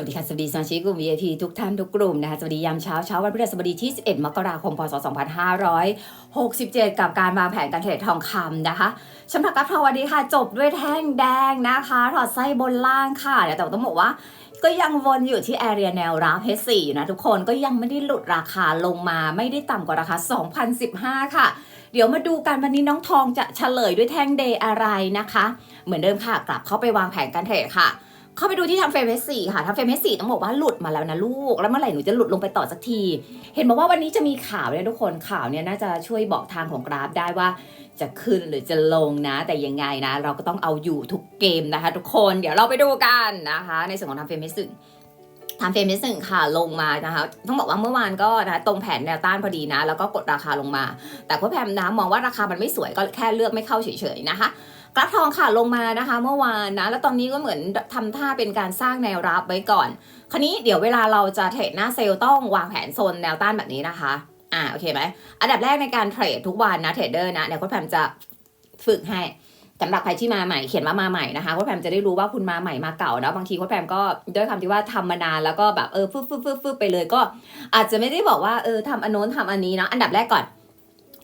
วัสดีค่ะสวัสดีสมาชิกกลุ่ม VIP ทุกท่านทุกกลุ่มนะคะสวัสดียามเช้าเช้าวันพฤหัสบดีที่ 11 มกราคม พศ 2567 กับการวางแผนการเทรดทองคำนะคะสำหรับกราฟทองวันนี้ค่ะ จบด้วยแท่งแดงนะคะถอดไส้บนล่างค่ะ แต่ต้องบอกว่าก็ยังวนอยู่ที่แอเรียแนวรับ H4 อยู่นะทุกคนก็ยังไม่ได้หลุดราคาลงมาไม่ได้ต่ำกว่าราคา 2015 ค่ะ เดี๋ยวมาดูกันวันนี้น้องทองจะเฉลยด้วยแท่งเดย์อะไรนะคะ เหมือนเดิมค่ะกลับเข้าไปวางแผนการเทรดค่ะ เข้าไปดูที่ทำเฟรมเอสี่ค่ะทำเฟรมเอสี่ต้องบอกว่าหลุดมาแล้วนะลูก แล้วเมื่อไหร่หนูจะหลุดลงไปต่อสักที เห็นบอกว่าวันนี้จะมีข่าวเนี่ยทุกคนข่าวเนี่ยน่าจะช่วยบอกทางของกราฟได้ว่าจะขึ้นหรือจะลงนะ แต่ยังไงนะ เราก็ต้องเอาอยู่ทุกเกมนะคะ ทุกคนเดี๋ยวเราไปดูกันนะคะ ในส่วนของทำเฟรมเอสี่ทำเฟรมเอสี่ค่ะลงมานะคะต้องบอกว่าเมื่อวานก็นะตรงแผนแนวต้านพอดีนะ แล้วก็กดราคาลงมา แต่พวกแพมนะมองว่าราคามันไม่สวยก็แค่เลือกไม่เข้าเฉยๆนะคะ กราฟทองค่ะลงมานะคะ เมื่อวานนะ แล้วตอนนี้ก็เหมือนทำท่าเป็นการสร้างแนวรับไว้ก่อน คราวนี้เดี๋ยวเวลาเราจะเทรดหน้าเซลล์ต้องวางแผนโซนแนวต้านแบบนี้นะคะ อ่าโอเคไหมอันดับแรกในการเทรดทุกวันนะเทรดเดอร์นะเดี๋ยวคุณแพมจะฝึกให้สำหรับใครที่มาใหม่เขียนว่ามาใหม่นะคะโคุณแพมจะได้รู้ว่าคุณมาใหม่มาเก่าเนาะบางทีโคุณแพมก็ด้วยคำที่ว่าทำมานานแล้วก็แบบเออฟึบฟึบฟึบฟึบไปเลยก็ อาจจะไม่ได้บอกว่าเออทำอันโน้นทำอันนี้เนาะอันดับแรกก่อน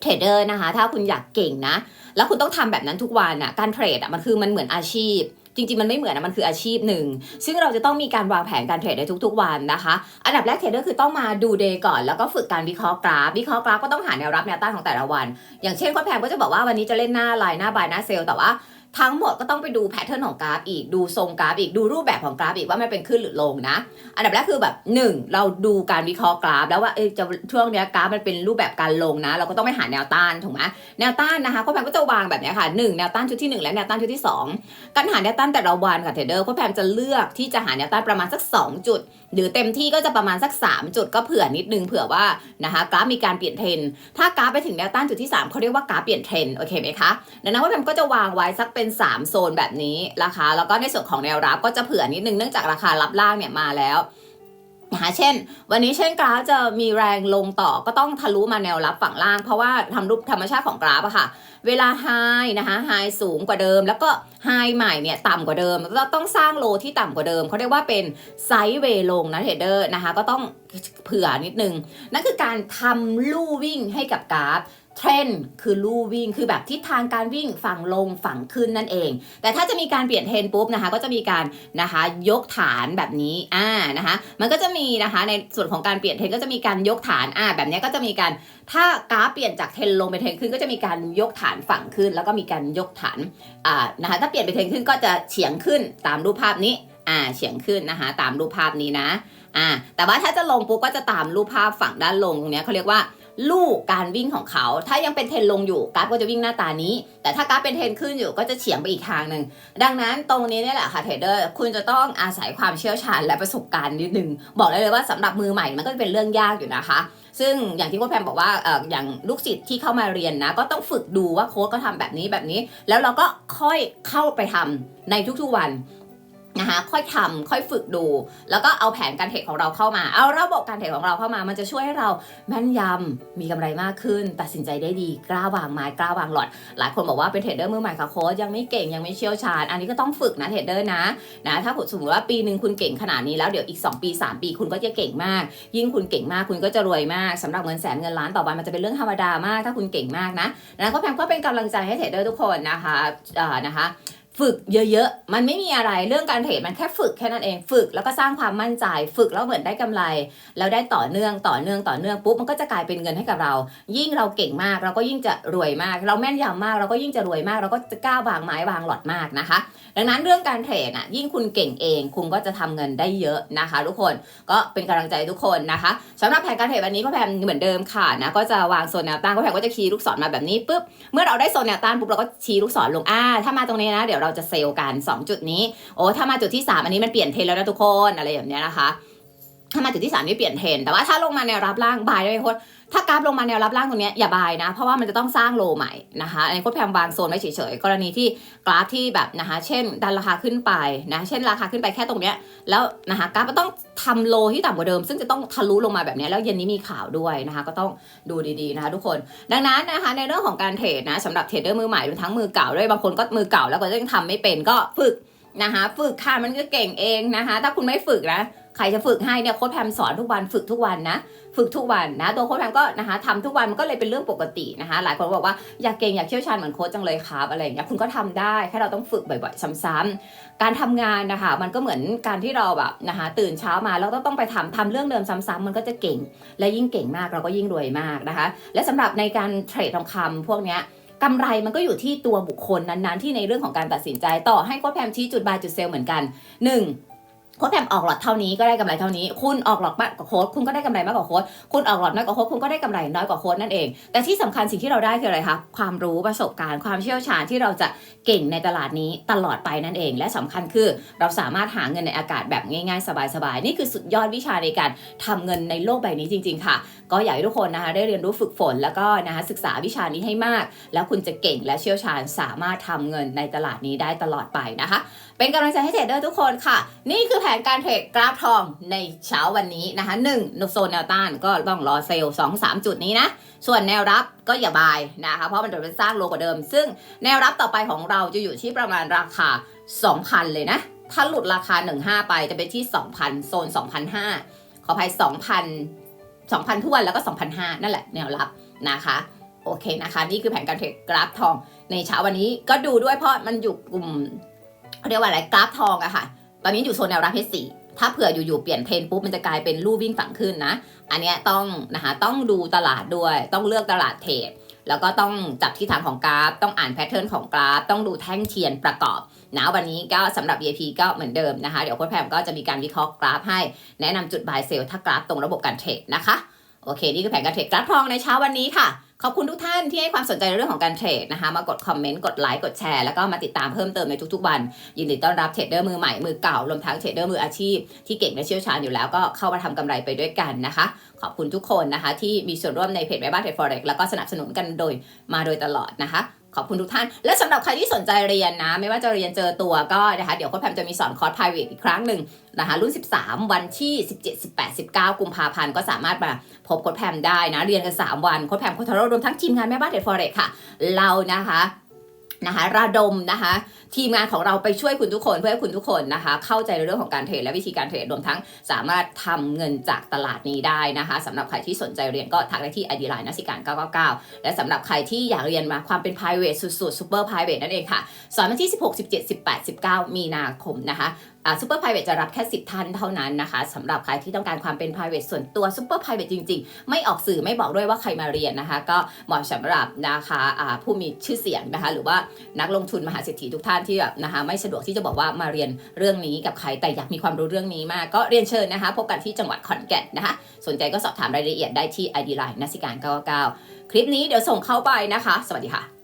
เทรดเดอร์นะคะ ถ้าคุณอยากเก่งนะ แล้วคุณต้องทำแบบนั้นทุกวันอะการเทรดอะมันคือมันเหมือนอาชีพ จริงๆ มันไม่เหมือนนะมันคืออาชีพหนึ่ง ซึ่งเราจะต้องมีการวางแผนการเทรดในทุกๆ วันนะคะ อันดับแรกเทรดเดอร์คือต้องมาดูเดย์ก่อน แล้วก็ฝึกการวิเคราะห์กราฟ วิเคราะห์กราฟก็ต้องหาแนวรับแนวต้านของแต่ละวัน อย่างเช่นคนแพงก็จะบอกว่าวันนี้จะเล่นหน้าไลน์หน้าบายหน้าเซลล์แต่ว่า ทั้งหมดก็ต้องไปดูแพทเทิร์นของกราฟอีกดูทรงกราฟอีกดูรูปแบบของกราฟอีกว่ามันเป็นขึ้นหรือลงนะ อันดับแรกคือแบบหนึ่งเราดูการวิเคราะห์กราฟ แล้วว่าเอยจะช่วงเนี้ยกราฟมันเป็นรูปแบบการลงนะ เราก็ต้องไปหาแนวต้านถูกไหมแนวต้านนะคะโค้ชแพมก็จะวางแบบนี้ค่ะหนึ่งแนวต้านชุดที่หนึ่งและแนวต้านชุดที่สองการหาแนวต้านแต่ละวันค่ะเทรดเดอร์โค้ชแพมจะเลือกที่จะหาแนวต้านประมาณสักสองจุด หรือเต็มที่ก็จะประมาณสัก 3 จุดก็เผื่อนิดนึงเผื่อว่านะคะกราฟมีการเปลี่ยนเทรนถ้ากราฟไปถึงแนวต้านจุดที่ 3เขาเรียกว่ากราฟเปลี่ยนเทรนโอเคไหมคะดังนั้นว่าแพมก็จะวางไว้สักเป็น 3 โซนแบบนี้นะคะแล้วก็ในส่วนของแนวรับก็จะเผื่อนิดนึงเนื่องจากราคารับล่างเนี่ยมาแล้วนะคะเช่น วันนี้เช่นกราฟจะมีแรงลงต่อก็ต้องทะลุมาแนวรับฝั่งล่าง เพราะว่าทำรูปธรรมชาติของกราฟอะค่ะ เวลาไฮนะคะไฮสูงกว่าเดิม แล้วก็ไฮใหม่เนี่ยต่ำกว่าเดิมเราต้องสร้างโลที่ต่ำกว่าเดิมเขาเรียกว่าเป็นไซด์เวลงนะเทรดเดอร์นะคะก็ต้องเผื่อนิดนึงนั่นคือการทำลู่วิ่งให้กับกราฟ เทรนคือลู่วิ่งคือแบบทิศทางการวิ่งฝั่งลงฝั่งขึ้นนั่นเอง แต่ถ้าจะมีการเปลี่ยนเทรนปุ๊บนะคะ ก็จะมีการนะคะยกฐานแบบนี้อ่านะคะมันก็จะมีนะคะในส่วนของการเปลี่ยนเทรนก็จะมีการยกฐานอ่าแบบนี้ก็จะมีการถ้ากราฟเปลี่ยนจากเทรนลงไปเทรนขึ้นก็จะมีการยกฐานฝั่งขึ้น แล้วก็มีการยกฐานอ่านะคะถ้าเปลี่ยนไปเทรนขึ้นก็จะเฉียงขึ้นตามรูปภาพนี้อ่าเฉียงขึ้นนะคะตามรูปภาพนี้นะอ่าแต่ว่าถ้าจะลงปุ๊บก็จะตามรูปภาพฝั่งด้านลงตรงเนี้ยเขาเรียกว่า ลูกการวิ่งของเขา ถ้ายังเป็นเทรนลงอยู่กราฟก็จะวิ่งหน้าตานี้ แต่ถ้ากราฟเป็นเทรนขึ้นอยู่ก็จะเฉียงไปอีกทางหนึ่งดังนั้นตรงนี้นี่แหละค่ะเทรดเดอร์คุณจะต้องอาศัยความเชี่ยวชาญและประสบการณ์นิดนึงบอกได้เลยว่าสำหรับมือใหม่มันก็เป็นเรื่องยากอยู่นะคะ ซึ่งอย่างที่โค้ชแพมบอกว่าออย่างลูกศิษย์ที่เข้ามาเรียนนะ ก็ต้องฝึกดูว่าโค้ชก็ทำแบบนี้แบบนี้ แล้วเราก็ค่อยเข้าไปทำในทุกๆวัน นะคะค่อยทำค่อยฝึกดู แล้วก็เอาแผนการเทรดของเราเข้ามา เอาระบบการเทรดของเราเข้ามา มันจะช่วยให้เราแม่นยำมีกำไรมากขึ้น ตัดสินใจได้ดีกล้าวางไม้กล้าวางหลอด หลายคนบอกว่าเป็นเทรดเดอร์มือใหม่ค่ะโค้ชยังไม่เก่งยังไม่เชี่ยวชาญ อันนี้ก็ต้องฝึกนะเทรดเดอร์นะนะถ้าสมมติว่าปีหนึ่งคุณเก่งขนาดนี้แล้วเดี๋ยวอีก 2 ปี 3 ปีคุณก็จะเก่งมาก ยิ่งคุณเก่งมากคุณก็จะรวยมากสำหรับเงินแสนเงินล้านต่อวันมันจะเป็นเรื่องธรรมดามาก ถ้าคุณเก่งมากนะนะก็แพมก็เป็นกำลังใจให้เทรดเดอร์ทุกคนนะคะอ่านะคะ ฝึกเยอะๆ มันไม่มีอะไรเรื่องการเทรดมันแค่ฝึกแค่นั้นเองฝึกแล้วก็สร้างความมั่นใจ ฝึกแล้วเหมือนได้กำไร แล้วได้ต่อเนื่องต่อเนื่องต่อเนื่องปุ๊บมันก็จะกลายเป็นเงินให้กับเรา ยิ่งเราเก่งมากเราก็ยิ่งจะรวยมาก เราแม่นยำมากเราก็ยิ่งจะรวยมาก เราก็จะกล้าวางไม้วางหลอดมากนะคะ ดังนั้นเรื่องการเทรดอะยิ่งคุณเก่งเอง คุณก็จะทำเงินได้เยอะนะคะ ทุกคนก็เป็นกำลังใจทุกคนนะคะสำหรับแผนการเทรดวันนี้ก็แพมเหมือนเดิมค่ะนะก็จะวางโซนแนวต้านก็แพมก็จะคีย์ลูกศรมาแบบนี้ปุ๊บเมื่อเราได้โซนแนวต้านปุ๊บเราก็ชี้ลูกศรลงอ่าถ้ามาตรงนี้นะเดี๋ยวเราจะเซลล์กัน 2 จุดนี้ โอ้ถ้ามาจุดที่ 3 อันนี้มันเปลี่ยนเทรนแล้วนะทุกคนอะไรแบบเนี้ยนะคะ ถ้ามาจุดที่3นี่เปลี่ยนเทรนแต่ว่าถ้าลงมาแนวรับล่างบายได้ไหมโค้ชถ้ากราฟลงมาแนวรับล่างตรงนี้อย่าบายนะ เพราะว่ามันจะต้องสร้างโลใหม่นะคะอันนี้โค้ชแพมวางโซนไว้เฉยๆกรณีที่กราฟที่แบบนะคะเช่น ดันราคาขึ้นไปนะเช่นราคาขึ้นไปแค่ตรงเนี้ยแล้วนะคะกราฟก็ต้องทำโลที่ต่ำกว่าเดิม ซึ่งจะต้องทะลุลงมาแบบนี้แล้วเย็นนี้มีข่าวด้วยนะคะ ก็ต้องดูดีๆนะคะ ทุกคน ดังนั้นนะคะในเรื่องของการเทรดนะสำหรับเทรดเดอร์มือใหม่รวมทั้งมือเก่าด้วยบางคนก็มือเก่าแล้วก็ยังทำไม่เป็นก็ฝึกนะคะฝึกค่ะมันก็เก่งเองนะคะ ถ้าคุณไม่ฝึกนะ ใครจะฝึกให้เนี่ยโค้ชแพมสอนทุกวันฝึกทุกวันนะ ฝึกทุกวันนะ ตัวโค้ชแพมก็นะคะทำทุกวันมันก็เลยเป็นเรื่องปกตินะคะ หลายคนบอกว่าอยากเก่งอยากเชี่ยวชาญเหมือนโค้ชจังเลยครับอะไรอย่างเงี้ยคุณก็ทำได้แค่เราต้องฝึกบ่อยๆซ้ำๆการทำงานนะคะมันก็เหมือนการที่เราแบบนะคะตื่นเช้ามาแล้วก็ต้องไปทำทำเรื่องเดิมซ้ำๆมันก็จะเก่ง และยิ่งเก่งมากเราก็ยิ่งรวยมากนะคะ และสำหรับในการเทรดทองคำพวกเนี้ยกำไรมันก็อยู่ที่ตัวบุคคลนั้นๆ ที่ในเรื่องของการตัดสินใจต่อให้โค้ชแพมชี้จุดบายจุดเซลเหมือนกันหนึ่ง โค้ดแพมออกหลอดเท่านี้ก็ได้กำไรเท่านี้ คุณออกหลอดมากกว่าโค้ดคุณก็ได้กำไรมากกว่าโค้ดคุณออกหลอดน้อยกว่าโค้ดคุณก็ได้กำไรน้อยกว่าโค้ดนั่นเอง แต่ที่สำคัญสิ่งที่เราได้คืออะไรคะความรู้ประสบการณ์ความเชี่ยวชาญที่เราจะเก่งในตลาดนี้ตลอดไปนั่นเอง และสำคัญคือเราสามารถหาเงินในอากาศแบบง่ายๆ สบายๆ นี่คือสุดยอดวิชาในการทำเงินในโลกใบนี้จริง ๆ ค่ะ ก็อยากให้ทุกคนนะคะได้เรียนรู้ฝึกฝนแล้วก็นะคะศึกษาวิชานี้ให้มาก แล้วคุณจะเก่งและเชี่ยวชาญสามารถทำเงินในตลาดนี้ได้ตลอดไปนะคะเป็นกำลังใจให้เทรดเดอร์ทุกคนค่ะ นี่คือแผนการเทรดกราฟทองในเช้าวันนี้นะคะหนึ่งโซนแนวต้านก็ต้องรอเซลล์สองสามจุดนี้นะ ส่วนแนวรับก็อย่าบายนะคะ เพราะมันจะเป็นสร้างโลกว่าเดิม ซึ่งแนวรับต่อไปของเราจะอยู่ที่ประมาณราคา 2,000 เลยนะ ถ้าหลุดราคา 15ไปจะไปที่ 2,000 โซน 2,500 ขออภัย 2,000 2,000ทวนแล้วก็ 2,500 นั่นแหละแนวรับนะคะโอเคนะคะ นี่คือแผนการเทรดกราฟทองในเช้าวันนี้ก็ดูด้วยเพราะมันอยู่กลุ่ม เขาเรียกว่าอะไรกราฟทองอะค่ะ ตอนนี้อยู่โซนแนวรับ H4 ถ้าเผื่ออยู่ๆเปลี่ยนเทรนปุ๊บมันจะกลายเป็นลู่วิ่งฝั่งขึ้นนะ อันเนี้ยต้องนะคะต้องดูตลาดด้วย ต้องเลือกตลาดเทรดแล้วก็ต้องจับที่ทางของกราฟ ต้องอ่านแพทเทิร์นของกราฟ ต้องดูแท่งเทียนประกอบนะวันนี้ก็สำหรับ VIP ก็เหมือนเดิมนะคะ เดี๋ยวโค้ชแพมก็จะมีการวิเคราะห์กราฟให้ แนะนำจุดบายเซลถ้ากราฟตรงระบบการเทรดนะคะ โอเค นี่คือแผนการเทรดกราฟทองในเช้าวันนี้ค่ะ ขอบคุณทุกท่านที่ให้ความสนใจในเรื่องของการเทรดนะคะ มากดคอมเมนต์ กดไลค์ กดแชร์ แล้วก็มาติดตามเพิ่มเติมในทุกๆวัน ยินดีต้อนรับเทรดเดอร์มือใหม่ มือเก่ารวมทั้งเทรดเดอร์มืออาชีพ ที่เก่งและเชี่ยวชาญอยู่แล้วก็เข้ามาทำกำไรไปด้วยกันนะคะ ขอบคุณทุกคนนะคะ ที่มีส่วนร่วมในเพจแม่บ้านเทรดฟอเร็กแล้วก็สนับสนุนกันโดยมาโดยตลอดนะคะ ขอบคุณทุกท่าน และสำหรับใครที่สนใจเรียนนะ ไม่ว่าจะเรียนเจอตัวก็นะคะเดี๋ยวโค้ชแพมจะมีสอนคอร์ส private อีกครั้งหนึ่งนะคะรุ่น 13 วันที่ 17 18 19 กุมภาพันธ์ก็สามารถมาพบโค้ชแพมได้นะ เรียนกัน3วันโค้ชแพมโค้ชทาโร่รวมทั้งทีมงานแม่บ้านเทรดฟอเร็กค่ะ เรานะคะนะคะระดมนะคะทีมงานของเราไปช่วยคุณทุกคนเพื่อให้คุณทุกคนนะคะ เข้าใจในเรื่องของการเทรดและวิธีการเทรดรวมทั้งสามารถทำเงินจากตลาดนี้ได้นะคะสำหรับใครที่สนใจเรียนก็ทักได้ที่ ID Line นักสิการ 999 และสำหรับใครที่อยากเรียนมาความเป็น private สุดๆ super private นั่นเองค่ะ สอนวันที่ 16 17 18 19 มีนาคมนะคะอ่า super private จะรับแค่ 10 ท่านเท่านั้นนะคะสำหรับใครที่ต้องการความเป็น private ส่วนตัว super private จริง ๆ ไม่ออกสื่อไม่บอกด้วยว่าใครมาเรียนนะคะ ก็เหมาะสำหรับนะคะผู้มีชื่อเสียงนะคะ หรือว่านักลงทุนมหาเศรษฐีทุกท่านที่แบบนะคะไม่สะดวกที่จะบอกว่ามาเรียนเรื่องนี้กับใครแต่อยากมีความรู้เรื่องนี้มากก็เรียนเชิญนะคะ พบกันที่จังหวัดขอนแก่นนะคะ สนใจก็สอบถามรายละเอียดได้ที่ ID Line นักสิการ 99 คลิปนี้เดี๋ยวส่งเข้าไปนะคะ สวัสดีค่ะ